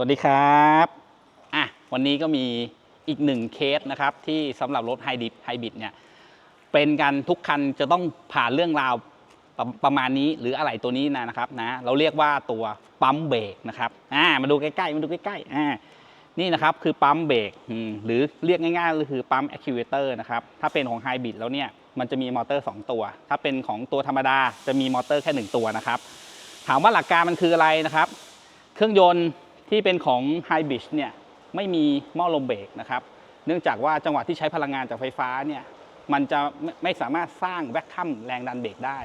สวัสดีครับอะวันนี้ก็มีอีกหนึ่งเคสนะครับ ที่สำหรับรถไฮดิบไฮบิดเนี่ยเป็นกันทุกคันจะต้องผ่านเรื่องราวประประมาณนี้หรืออะไรตัวนี้นะนะครับนะเราเรียกว่าตัวปั๊มเบรกนะครับอ่ามาดูใกล้ๆมาดูใกล้ๆอ่านี่นะครับคือปั๊มเบรกหรือเรียกง่ายๆก็คือปั๊มแอคคิวเตอร์นะครับถ้าเป็นของไฮบริดแล้วเนี่ยมันจะมีมอเตอร์ 2 ตัว ถ้าเป็นของตัวธรรมดาจะมีมอเตอร์แค่ 1 ตัวนะครับ ถามว่าหลักการมันคืออะไรนะครับ เครื่องยนต์ ที่เป็นของไฮบริดเนี่ยไม่มีหม้อลมเบรกนะครับ เนื่องจากว่าจังหวะที่ใช้พลังงานจากไฟฟ้าเนี่ยมันจะไม่สามารถสร้างแวคคัมแรงดันเบรกได้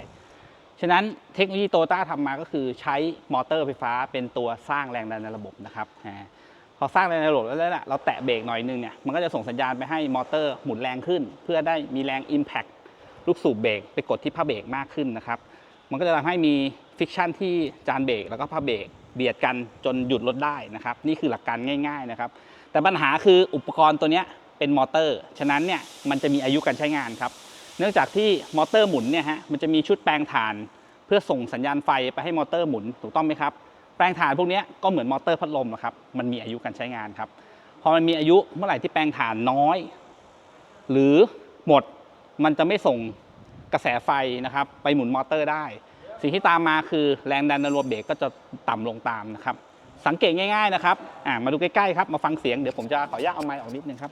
ฉะนั้นเทคโนโลยีโตโยต้าทำมาก็คือใช้มอเตอร์ไฟฟ้าเป็นตัวสร้างแรงดันในระบบนะครับพอสร้างแรงดันในระบบแล้วเนี่ยเราแตะเบรกหน่อยนึงเนี่ยมันก็จะส่งสัญญาณไปให้มอเตอร์หมุนแรงขึ้น เพื่อได้มีแรง Impact ลูกสูบเบรกไปกดที่ผ้าเบรกมากขึ้นนะครับ มันก็จะทำให้มีฟิกชันที่จานเบรกแล้วก็ผ้าเบรก เบียดกันจนหยุดรถได้นะครับ นี่คือหลักการง่าย ๆนะครับ แต่ปัญหาคืออุปกรณ์ตัวนี้เป็นมอเตอร์ ฉะนั้นเนี่ยมันจะมีอายุการใช้งานครับ เนื่องจากที่มอเตอร์หมุนเนี่ยฮะมันจะมีชุดแปลงถ่าน เพื่อส่งสัญญาณไฟไปให้มอเตอร์หมุนถูกต้องไหมครับแปลงถ่านพวกนี้ก็เหมือนมอเตอร์พัดลมนะครับมันมีอายุการใช้งานครับพอมันมีอายุเมื่อไหร่ที่แปลงถ่านน้อย หรือหมดมันจะไม่ส่งกระแสไฟนะครับไปหมุนมอเตอร์ได้ สิ่งที่ตามมาคือแรงดันในระบบเบรกก็จะต่ำลงตามนะครับ สังเกตง่ายๆนะครับอ่ามาดูใกล้ๆครับมาฟังเสียงเดี๋ยวผมจะขออนุญาตเอาไมค์ออกนิดนึงครับ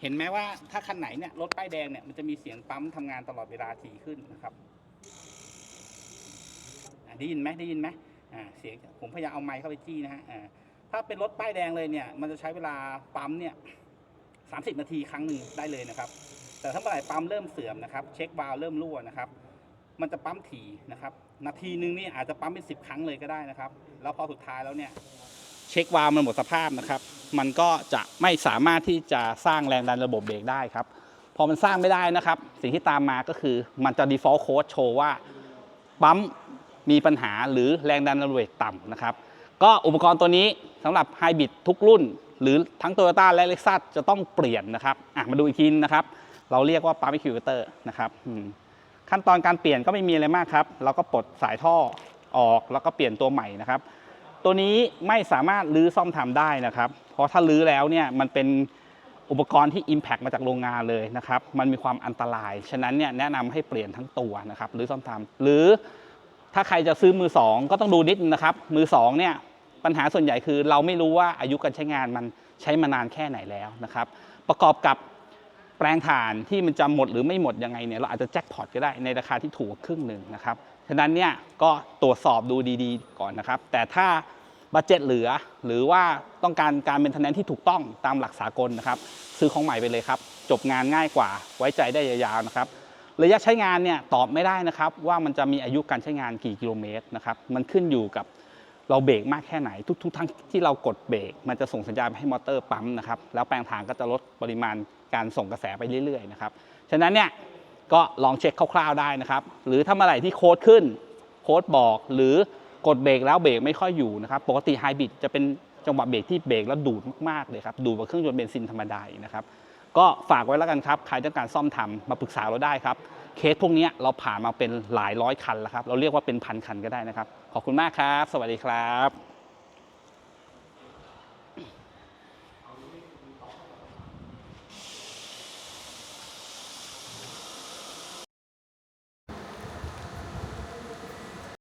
เห็นไหมว่าถ้าคันไหนเนี่ยรถป้ายแดงเนี่ยมันจะมีเสียงปั๊มทำงานตลอดเวลาถี่ขึ้นนะครับได้ยินไหมได้ยินไหมอ่าเสียงผมพยายามเอาไมค์เข้าไปจี้นะฮะอ่าถ้าเป็นรถป้ายแดงเลยเนี่ย มันจะใช้เวลาปั๊มเนี่ยสามสิบนาทีครั้งหนึ่งได้เลยนะครับ แต่ถ้าเมื่อไหร่ปั๊มเริ่มเสื่อมนะครับ เช็ควาล์วเริ่มรั่วนะครับ มันจะปั๊มถี่นะครับ นาทีนึงนี่อาจจะปั๊มเป็นสิบครั้งเลยก็ได้นะครับ แล้วพอสุดท้ายแล้วเนี่ยเช็ควาล์วมันหมดสภาพนะครับ มันก็จะไม่สามารถที่จะสร้างแรงดันระบบเบรกได้ครับ พอมันสร้างไม่ได้นะครับ สิ่งที่ตามมาก็คือมันจะ default code โชว์ว่าปั๊มมีปัญหาหรือแรงดันระบบเบรกต่ำนะครับ ก็อุปกรณ์ตัวนี้สำหรับไฮบริดทุกรุ่น หรือทั้ง Toyota และ Lexus จะต้องเปลี่ยนนะครับ อะมาดูอีกทีนะครับ เราเรียกว่าปั๊ม Equalizer นะครับ ขั้นตอนการเปลี่ยนก็ไม่มีอะไรมากครับ เราก็ปลดสายท่อออกแล้วก็เปลี่ยนตัวใหม่นะครับ ตัวนี้ไม่สามารถรื้อซ่อมทำได้นะครับ เพราะถ้ารื้อแล้วเนี่ยมันเป็นอุปกรณ์ที่ Impact มาจากโรงงานเลยนะครับ มันมีความอันตราย ฉะนั้นเนี่ยแนะนำให้เปลี่ยนทั้งตัวนะครับรื้อซ่อมทำหรือถ้าใครจะซื้อมือสองก็ต้องดูนิดนึงนะครับ มือสองเนี่ยปัญหาส่วนใหญ่คือเราไม่รู้ว่าอายุการใช้งานมันใช้มานานแค่ไหนแล้วนะครับ ประกอบกับ แปลงถ่านที่มันจะหมดหรือไม่หมดยังไงเนี่ยเราอาจจะแจ็คพอตก็ได้ในราคาที่ถูกครึ่งหนึ่งนะครับฉะนั้นเนี่ยก็ตรวจสอบดูดีๆ ก่อนนะครับ แต่ถ้าบัตเจ็ตเหลือ หรือว่าต้องการการเป็นทนแนนที่ถูกต้องตามหลักสากลนะครับ ซื้อของใหม่ไปเลยครับ จบงานง่ายกว่าไว้ใจได้ยาวๆนะครับระยะใช้งานเนี่ยตอบไม่ได้นะครับว่ามันจะมีอายุการใช้งานกี่กิโลเมตรนะครับมันขึ้นอยู่กับ เราเบรกมากแค่ไหน ทุกๆทั้งที่เรากดเบรกมันจะส่งสัญญาณไปให้มอเตอร์ปั๊มนะครับแล้วแปลงถ่านก็จะลดปริมาณการส่งกระแสไปเรื่อยๆนะครับฉะนั้นเนี่ยก็ลองเช็คคร่าวๆได้นะครับ หรือถ้าเมื่อไหร่ที่โค้ดขึ้นโค้ดบอกหรือกดเบรกแล้วเบรกไม่ค่อยอยู่นะครับ ปกติไฮบริดจะเป็นจังหวะเบรกที่เบรกแล้วดูดมากๆเลยครับ ดูดกว่าเครื่องยนต์เบนซินธรรมดานะครับ ก็ฝากไว้แล้วกันครับใครต้องการซ่อมทำมาปรึกษาเราได้ครับ เคสพวกนี้เราผ่านมาเป็นหลายร้อยคันแล้วครับ เราเรียกว่าเป็นพันคันก็ได้นะครับ ขอบคุณมากครับ สวัสดีครับ